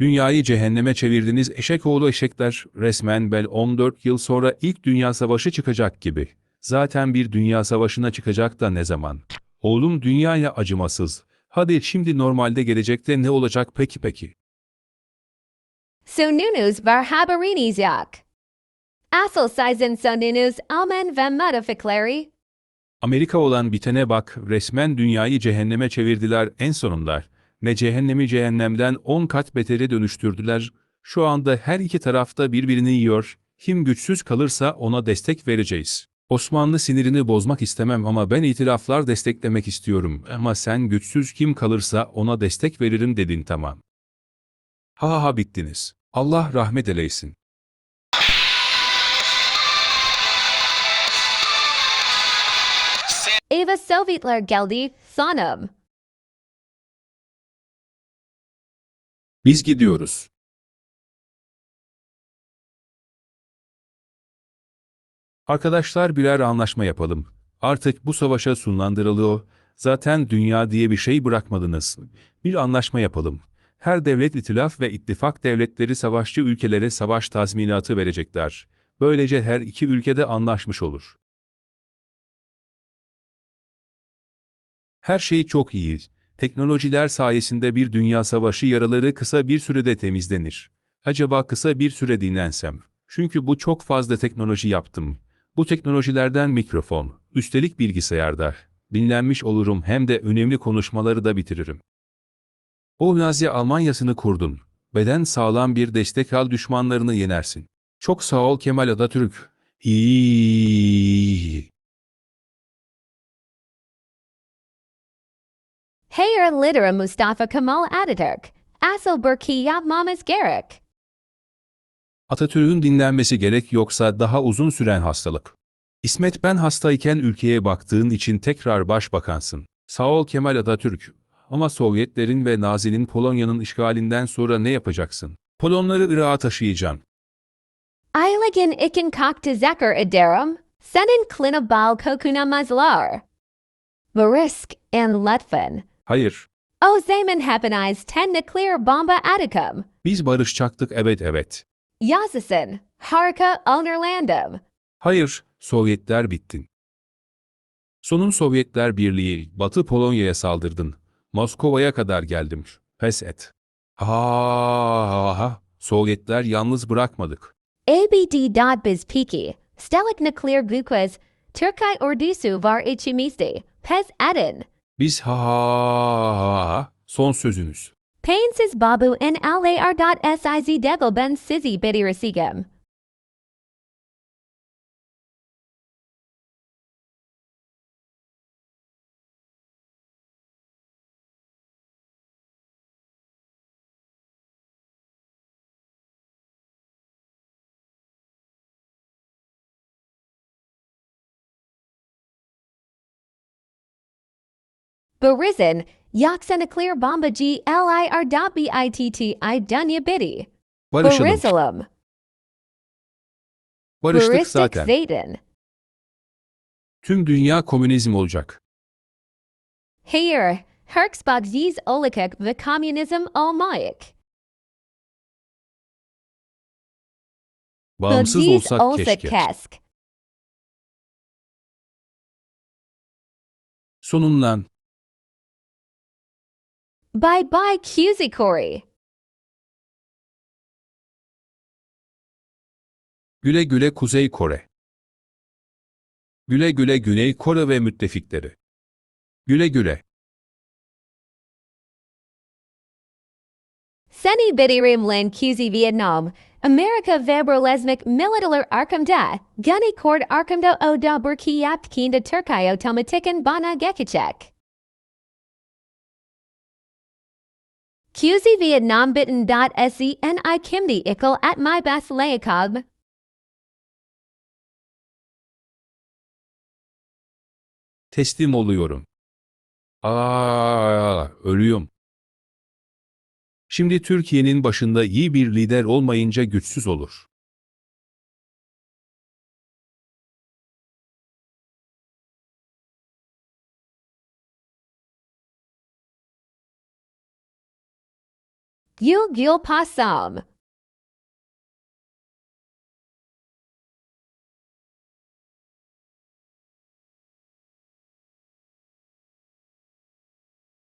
Dünyayı cehenneme çevirdiniz eşek oğlu eşekler. Resmen bel 14 yıl sonra ilk dünya savaşı çıkacak gibi. Zaten bir dünya savaşına çıkacak da ne zaman? Oğlum dünyaya acımasız. Hadi şimdi normalde gelecekte ne olacak peki peki? Sonunus var haberiniz yok. Asıl sizin sonunuz amen ve modifikleri. Amerika olan bitene bak, resmen dünyayı cehenneme çevirdiler en sonunda. Ne cehennemi cehennemden 10 kat betere dönüştürdüler. Şu anda her iki tarafta birbirini yiyor. Kim güçsüz kalırsa ona destek vereceğiz. Osmanlı sinirini bozmak istemem ama ben itilaflar desteklemek istiyorum. Ama sen güçsüz kim kalırsa ona destek veririm dedin tamam. Ha ha ha bittiniz. Allah rahmet eylesin. Eva Sovietler geldi sanım. Biz gidiyoruz. Arkadaşlar birer anlaşma yapalım. Artık bu savaşa sonlandırılıyor. Zaten dünya diye bir şey bırakmadınız. Bir anlaşma yapalım. Her devlet itilaf ve ittifak devletleri savaşçı ülkelere savaş tazminatı verecekler. Böylece her iki ülkede anlaşmış olur. Her şey çok iyi. Teknolojiler sayesinde bir dünya savaşı yaraları kısa bir sürede temizlenir. Acaba kısa bir süre dinlensem? Çünkü bu çok fazla teknoloji yaptım. Bu teknolojilerden mikrofon, üstelik bilgisayarda. Dinlenmiş olurum hem de önemli konuşmaları da bitiririm. O Nazi Almanyasını kurdun. Beden sağlam bir destek al düşmanlarını yenersin. Çok sağ ol Kemal Atatürk. İyi. Heyer litera Mustafa Kemal Atatürk. Asıl Burki yapmamız gerek. Atatürk'ün dinlenmesi gerek yoksa daha uzun süren hastalık. İsmet ben hastayken ülkeye baktığın için tekrar başbakansın. Sağ ol Kemal Atatürk. Ama Sovyetlerin ve Nazi'nin Polonya'nın işgalinden sonra ne yapacaksın? Polonları Irak'a taşıyacaksın. Eiligen iken kokte zeker ederim. Senin klina bal kokunamazlar. Verisk en Letfen. Hayır. O zaman hepiniz ten nuclear bomba atikum. Biz barışacaktık evet evet. Yazısın. Harika Onerlandum. Hayır, Sovyetler bittin. Sonun Sovyetler Birliği, Batı Polonya'ya saldırdın. Moskova'ya kadar geldim. Pes et. Ha ha ha. Sovyetler yalnız bırakmadık. ABD dot biz piki. Stelik nuclear glucose. Turkay ordusu var içimizde. Pez edin. Biz ha ha ha ha. Son sözünüz. Painsiz babu en alar dot siz devil ben sizi bidirasigam. Barizin, Yaksa nuclear bomba G L I R dot B I T T I dunya biddy. Barışalım. Barıştık Baristic zaten. Zayden. Tüm dünya komünizm olacak. Here, Herksbog Ziz Olikuk the communism olmayik. Bağımsız olsak keşke. kesk. Sonundan. Bye bye Cusicori. Güle güle Kuzey Kore. Güle güle Güney Kore ve müttefikleri. Güle güle. Seni bidirim len Cusi Vietnam. America Veberlesmik Militalar Arkamda. Gunny Cord Arkamda o da Burkiyap Kinda Turkayo Tomatikan Bana Gekicek. QZ Vietnam bitten dot se and I kimdi ickle at my basileikog. Teslim oluyorum. Aa, ölüyorum. Şimdi Türkiye'nin başında iyi bir lider olmayınca güçsüz olur. Gil Gil some.